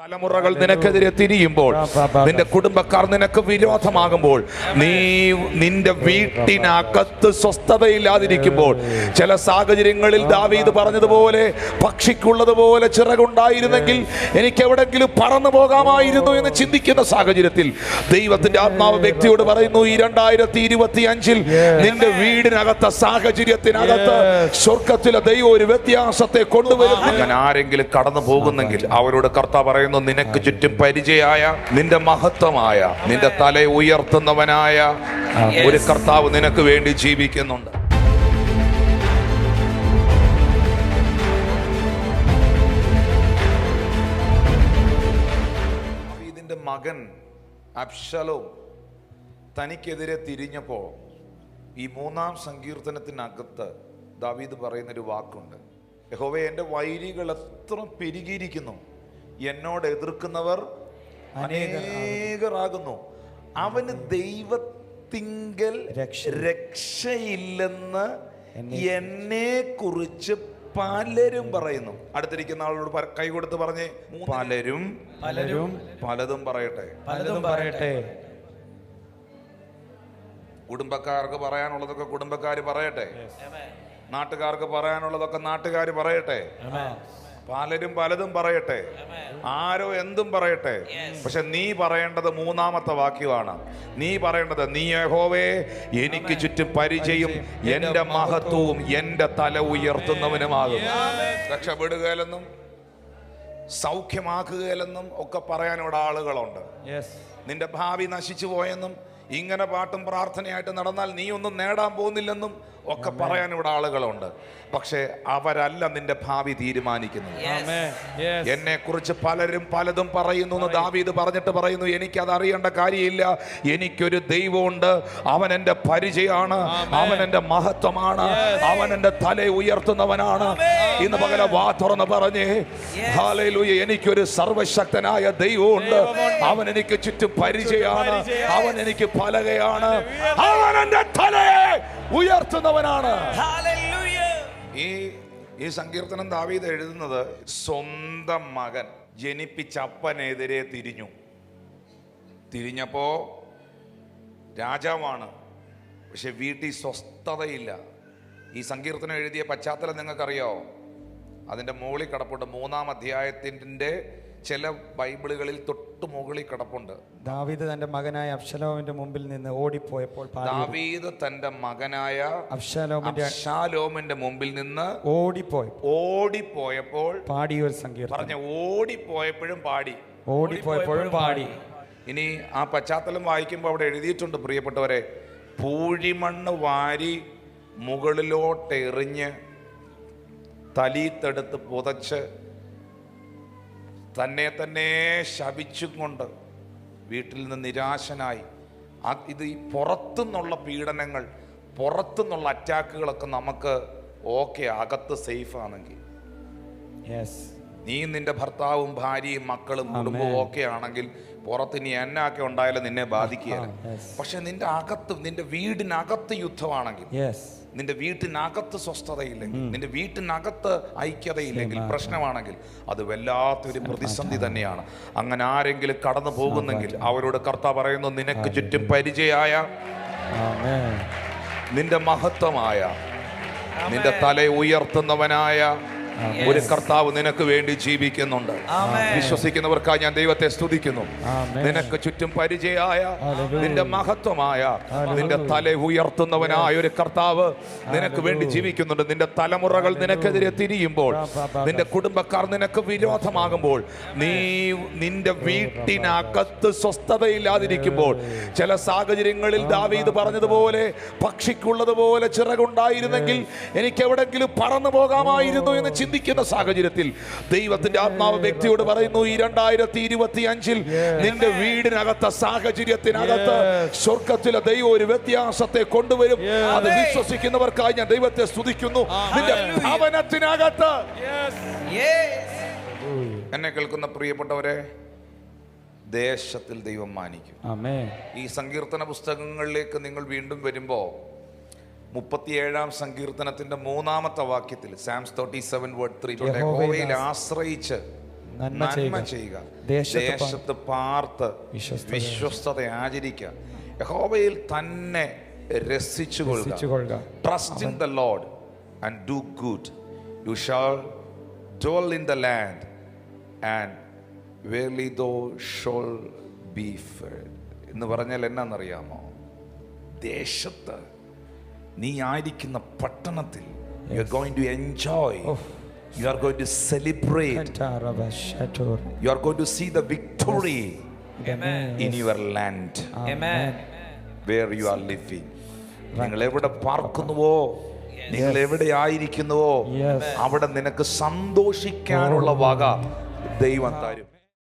തലമുറകൾ നിനക്കെതിരെ തിരിയുമ്പോൾ നിന്റെ കുടുംബക്കാർ നിനക്ക് വിരോധമാകുമ്പോൾ നീ നിന്റെ വീട്ടിനകത്ത് സ്വസ്ഥതയില്ലാതിരിക്കുമ്പോൾ ചില സാഹചര്യങ്ങളിൽ ദാവീദ് പറഞ്ഞതുപോലെ പക്ഷിക്കുള്ളതുപോലെ ചിറകുണ്ടായിരുന്നെങ്കിൽ എനിക്ക് എവിടെങ്കിലും പറന്നു പോകാമായിരുന്നു എന്ന് ചിന്തിക്കുന്ന സാഹചര്യത്തിൽ ദൈവത്തിന്റെ ആത്മാവ് വ്യക്തിയോട് പറയുന്നു ഈ രണ്ടായിരത്തി ഇരുപത്തി അഞ്ചിൽ നിന്റെ വീടിനകത്ത സാഹചര്യത്തിനകത്ത് സ്വർഗത്തിലെ ദൈവം ഒരു വ്യത്യാസത്തെ കൊണ്ടുവരും ഞാൻ ആരെങ്കിലും കടന്നു പോകുന്നെങ്കിൽ അവരോട് കർത്താവ് പറയുന്നു നിനക്ക് ചുറ്റും പരിചയമായ നിന്റെ മഹത്വമായ നിന്റെ തല ഉയർത്തുന്നവനായ ഒരു കർത്താവ് നിനക്ക് വേണ്ടി ജീവിക്കുന്നുണ്ട്. ഇതിന്റെ മകൻ അബ്ഷലോ തനിക്കെതിരെ തിരിഞ്ഞപ്പോ ഈ മൂന്നാം സങ്കീർത്തനത്തിനകത്ത് ദാവീദ് പറയുന്നൊരു വാക്കുണ്ട്. യഹോവ എന്റെ വൈരികൾ എത്ര പെരുകിയിരിക്കുന്നു. എന്നോട് എതിർക്കുന്നവർ അനേകരാകുന്നു. അവന് ദൈവത്തിങ്കൽ രക്ഷ- രക്ഷയില്ലെന്ന് എന്നെ കുറിച്ച് പലരും പറയുന്നു. അടുത്തിരിക്കുന്ന ആളോട് കൈകൊടുത്ത് കൈ കൊടുത്ത് പറഞ്ഞേ പലരും പലരും പലതും പറയട്ടെ. പലതും പറയട്ടെ. കുടുംബക്കാർക്ക് പറയാനുള്ളതൊക്കെ കുടുംബക്കാർ പറയട്ടെ. നാട്ടുകാർക്ക് പറയാനുള്ളതൊക്കെ നാട്ടുകാർ പറയട്ടെ. പലരും പലതും പറയട്ടെ. ആരോ എന്തും പറയട്ടെ. പക്ഷെ നീ പറയേണ്ടത് മൂന്നാമത്തെ വാക്യമാണ്. നീ പറയേണ്ടത് നീ യഹോവേ എനിക്ക് ചുറ്റും പരിചയം എന്റെ മഹത്വവും എന്റെ തല ഉയർത്തുന്നവനുമാകും രക്ഷപ്പെടുകയില്ലെന്നും സൗഖ്യമാക്കുകയില്ലെന്നും ഒക്കെ പറയാനിവിടെ ആളുകളുണ്ട്. യെസ് നിന്റെ ഭാവി നശിച്ചു പോയെന്നും ഇങ്ങനെ പാട്ടും പ്രാർത്ഥനയായിട്ട് നടന്നാൽ നീ ഒന്നും നേടാൻ പോകുന്നില്ലെന്നും ഒക്കെ പറയാൻ ഇവിടെ ആളുകളുണ്ട്. പക്ഷേ അവരല്ല നിന്റെ ഭാവി തീരുമാനിക്കുന്നത്. എന്നെ കുറിച്ച് പലരും പലതും പറയുന്നു എന്ന് ദാവീദ് പറഞ്ഞിട്ട് പറയുന്നു എനിക്കത് അറിയേണ്ട കാര്യമില്ല. എനിക്കൊരു ദൈവമുണ്ട്. അവൻ എന്റെ പരിചയമാണ്. അവൻ എന്റെ മഹത്വമാണ്. അവൻ എന്റെ തല ഉയർത്തുന്നവനാണ്. ഇന്ന് പകല വാ തുറന്ന് പറഞ്ഞേ ഹാലയിലൂയ എനിക്കൊരു സർവശക്തനായ ദൈവമുണ്ട്. അവൻ എനിക്ക് ചുറ്റും പരിചയമാണ്. അവൻ എനിക്ക് പലകയാണ്. അവൻ എന്റെ തലയെ ഉയർത്തുന്നവനാണ്. ഈ ഈ സങ്കീർത്തനം ദാവീദ് എഴുതുന്നത് സ്വന്തം മകൻ ജനിപ്പിച്ച അപ്പനെതിരെ തിരിഞ്ഞു. തിരിഞ്ഞപ്പോ രാജാവാണ്. പക്ഷെ വീട്ടിൽ സ്വസ്ഥതയില്ല. ഈ സങ്കീർത്തനം എഴുതിയ പശ്ചാത്തലം നിങ്ങൾക്കറിയാവോ അതിന്റെ മുകളിൽ കിടപ്പുണ്ട്. മൂന്നാം അധ്യായത്തിന്റെ ചില ബൈബിളുകളിൽ തൊട്ട് മുകളിൽ കിടപ്പുണ്ട്. ദാവീദ് തന്റെ മകനായ അബ്ശലോമിന്റെ മുമ്പിൽ നിന്ന് ഓടിപ്പോയപ്പോൾ ദാവീദ് തന്റെ മകനായ അബ്ശലോമിന്റെ അബ്ശാലോമിന്റെ മുമ്പിൽ നിന്ന് ഓടിപ്പോയി ഓടിപ്പോയപ്പോൾ പാടിയ ഒരു സംഗീതം പറഞ്ഞ ഓടിപ്പോയപ്പോഴും പാടി. ഓടിപ്പോയപ്പോഴും പാടി. ഇനി ആ പശ്ചാത്തലം വായിക്കുമ്പോൾ അവിടെ എഴുതിയിട്ടുണ്ട് പ്രിയപ്പെട്ടവരെ. പൂഴിമണ്ണ് വാരി മുകളിലോട്ട് എറിഞ്ഞ് തലീത്തെടുത്ത് പുതച്ച് തന്നെ തന്നെ ശപിച്ചും കൊണ്ട് വീട്ടിൽ നിന്ന് നിരാശനായി. ഇത് ഈ പുറത്തുനിന്നുള്ള പീഡനങ്ങൾ പുറത്തുനിന്നുള്ള അറ്റാക്കുകളൊക്കെ നമുക്ക് ഓക്കെ അകത്ത് സേഫ് ആണെങ്കിൽ. യെസ് നീ നിന്റെ ഭർത്താവും ഭാര്യയും മക്കളും കുടുംബവും ഒക്കെ ആണെങ്കിൽ പുറത്ത് നീ എന്നൊക്കെ ഉണ്ടായാലും നിന്നെ ബാധിക്കുക. പക്ഷെ നിന്റെ അകത്ത് നിന്റെ വീടിനകത്ത് യുദ്ധമാണെങ്കിൽ നിന്റെ വീട്ടിനകത്ത് സ്വസ്ഥതയില്ലെങ്കിൽ നിന്റെ വീട്ടിനകത്ത് ഐക്യതയില്ലെങ്കിൽ പ്രശ്നമാണെങ്കിൽ അത് വല്ലാത്തൊരു പ്രതിസന്ധി തന്നെയാണ്. അങ്ങനെ ആരെങ്കിലും കടന്നു പോകുന്നെങ്കിൽ അവരോട് കർത്ത പറയുന്നു നിനക്ക് ചുറ്റും പരിചയമായ ആമേൻ. നിന്റെ മഹത്വമായ നിന്റെ തല ഉയർത്തുന്നവനായ ഒരു കർത്താവ് നിനക്ക് വേണ്ടി ജീവിക്കുന്നുണ്ട്. വിശ്വസിക്കുന്നവർക്കായി ഞാൻ ദൈവത്തെ സ്തുതിക്കുന്നു. നിനക്ക് ചുറ്റും പരിചയമായ. നിന്റെ മഹത്വമായ നിന്റെ തല ഉയർത്തുന്നവനായ ഒരു കർത്താവ് നിനക്ക് വേണ്ടി ജീവിക്കുന്നുണ്ട്. നിന്റെ തലമുറകൾ നിനക്കെതിരെ തിരിയുമ്പോൾ നിന്റെ കുടുംബക്കാർ നിനക്ക് വിരോധമാകുമ്പോൾ നീ നിന്റെ വീട്ടിനകത്ത് സ്വസ്ഥതയില്ലാതിരിക്കുമ്പോൾ ചില സാഹചര്യങ്ങളിൽ ദാവീദ് പറഞ്ഞതുപോലെ പക്ഷിക്കുള്ളതുപോലെ ചിറകുണ്ടായിരുന്നെങ്കിൽ എനിക്ക് എവിടെങ്കിലും പറന്നു പോകാമായിരുന്നു എന്ന് ചിന്തിക്കുന്ന സാഹചര്യത്തിൽ ദൈവത്തിന്റെ ആത്മാവ് വ്യക്തിയോട് പറയുന്നു ഈ രണ്ടായിരത്തി ഇരുപത്തി അഞ്ചിൽ നിന്റെ വീടിനകത്ത സാഹചര്യത്തിനകത്ത് സ്വർഗത്തിലെ ദൈവം ഒരു വ്യത്യാസത്തെ കൊണ്ടുവരും. അത് വിശ്വസിക്കുന്നവർക്കായി ഞാൻ ദൈവത്തെ സ്തുതിക്കുന്നു. നിന്റെ ഭവനത്തിനകത്ത്. എന്നെ കേൾക്കുന്ന പ്രിയപ്പെട്ടവരെ ദേശത്തിൽ ദൈവം മാനിക്കും. ഈ സങ്കീർത്തന പുസ്തകങ്ങളിലേക്ക് നിങ്ങൾ വീണ്ടും വരുമ്പോൾ മുപ്പത്തിയേഴാം സങ്കീർത്തനത്തിന്റെ മൂന്നാമത്തെ വാക്യത്തിൽ psalms thirty seven verse three യഹോവയിൽ ആശ്രയിച്ച് നന്മ ചെയ്യുക. ദേശത്ത് പാർത്ത് വിശ്വസ്തത ആചരിക്കുക. യഹോവയിൽ തന്നെ രസിച്ചു കൊള്ളുക trust in the Lord and do good you shall dwell in the land and verily thou shalt be fed എന്ന് പറഞ്ഞാൽ എന്നാണെന്നറിയാമോ? ദേശത്ത് നീ ആയിരിക്കുന്ന പട്ടണത്തിൽ you are going to enjoy you are going to celebrate. You are going to see the victory Amen. In your land Amen. Where you are living നിങ്ങൾ എവിടെ പാർക്കുന്നുവോ? നിങ്ങൾ എവിടെ ആയിരിക്കുന്നുവോ? അവിടെ നിനക്ക് സന്തോഷിക്കാനുള്ള വക ദൈവം തരും.